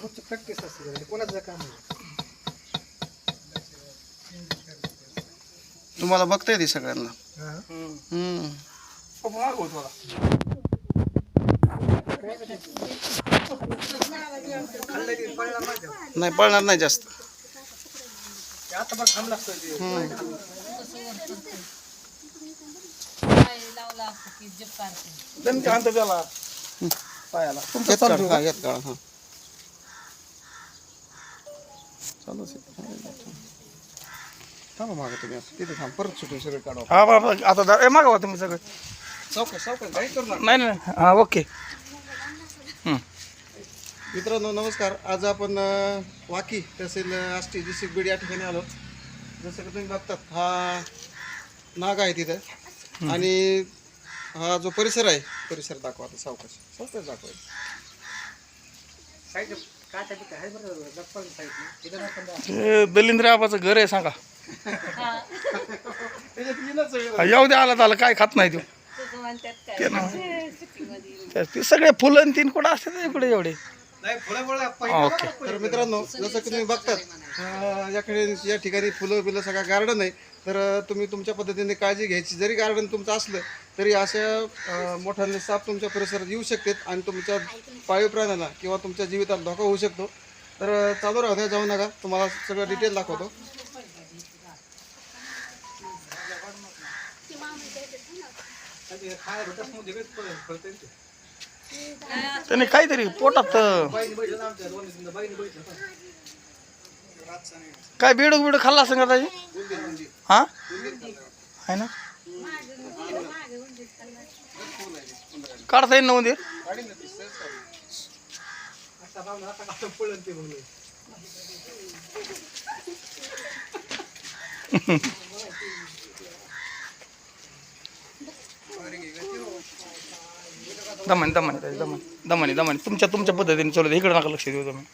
Practice असते. कोणाचं काम आहे तुम्हाला बघता येते सगळ्यांना हा. हम्म. की नाही पळणार नाही जास्त ते आता पण थांबला असतं ते. हम्म. दणके आणतो त्याला पायाला काढ हा घेत काढ हा चालू थांबा मागे तुम्ही असं. तिथे थांब परत सुटून सगळे काढा हा बाबा आता जा- ए मागवा तुम्ही सगळं चौकश चौकश काही करू नका नाही नाही हा ओके मित्रांनो नमस्कार. आज आपण अ, वाकी तहसील अ, आष्टी डिस्ट्रिक्ट बीड या ठिकाणी आलो. जसं की तुम्ही बघतात हा नाग आहे तिथं. आणि हा जो परिसर आहे परिसर दाखवा आता सावकाश. सावकाश दाखवा. दलिंद्र आबाचं घर आहे सांगा. येऊ द्या आला तर आला काय खात नाही तो. ते ना. ते- सगळे फुलं तीन कुठं असतात इकडे एवढे? ओके. तर मित्रांनो जसं की तुम्ही बघतात अं, याकडे या ठिकाणी फुलं बिलं सगळं गार्डन आहे. तर अं, तुम्ही तुमच्या पद्धतीने काळजी घ्यायची. जरी गार्डन तुमचं असलं तरी अशा अं, मोठ्याने साप तुमच्या परिसरात येऊ शकतात आणि तुमच्या पाळीव प्राण्यांना किंवा तुमच्या जीविताला धोका होऊ शकतो. तर अं, चालू राहू द्या जाऊ नका. तुम्हाला सगळं डिटेल दाखवतो. त्याने काहीतरी पोटात काय बिडूक बिडूक खाल्ला असं का त्याची हा? आहे ना? काढता येईल ना उंदीर. दमन दमन दमन. दमन दमन. तुमच्या तुमच्या पद्धतीने चालू इकडे नका लक्ष देऊ तुम्ही.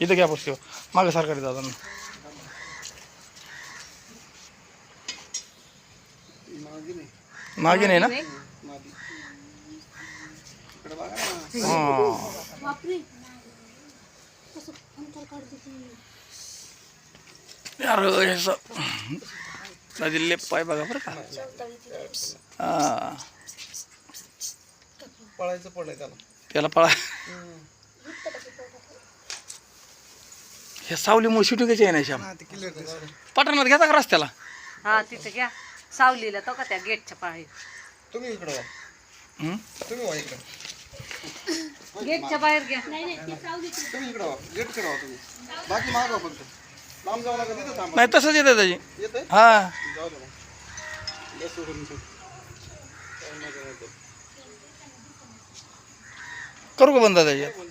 इथं घ्या बसतो मागं सरकारी दादा मागे नाही ना. यार पाय बघा बरं का. हा. पळायचं पडलंय त्याला. त्याला पळा हे सावलीमुळे शिटुकेचे आहे ना श्याम. हा, ते क्लिअर पटणात घेता का रस्त्याला? हा तिथं घ्या. सावलीला तो का त्या गेटच्या पाळी तुम्ही इकडं वा? तुम्ही वा इकडं. गेटच्या बाहेर घ्या. तुम्ही इकडं वा गेटकडे वा तुम्ही. बाकी मागवा फक्त लांब जाऊ नका तिथं थांबा. नाही तसंच येतं त्याची. येतंय? हा. जाऊ दे मग. बस सोडून सोड. काय मजा नाही ते. करू का बंद त्याची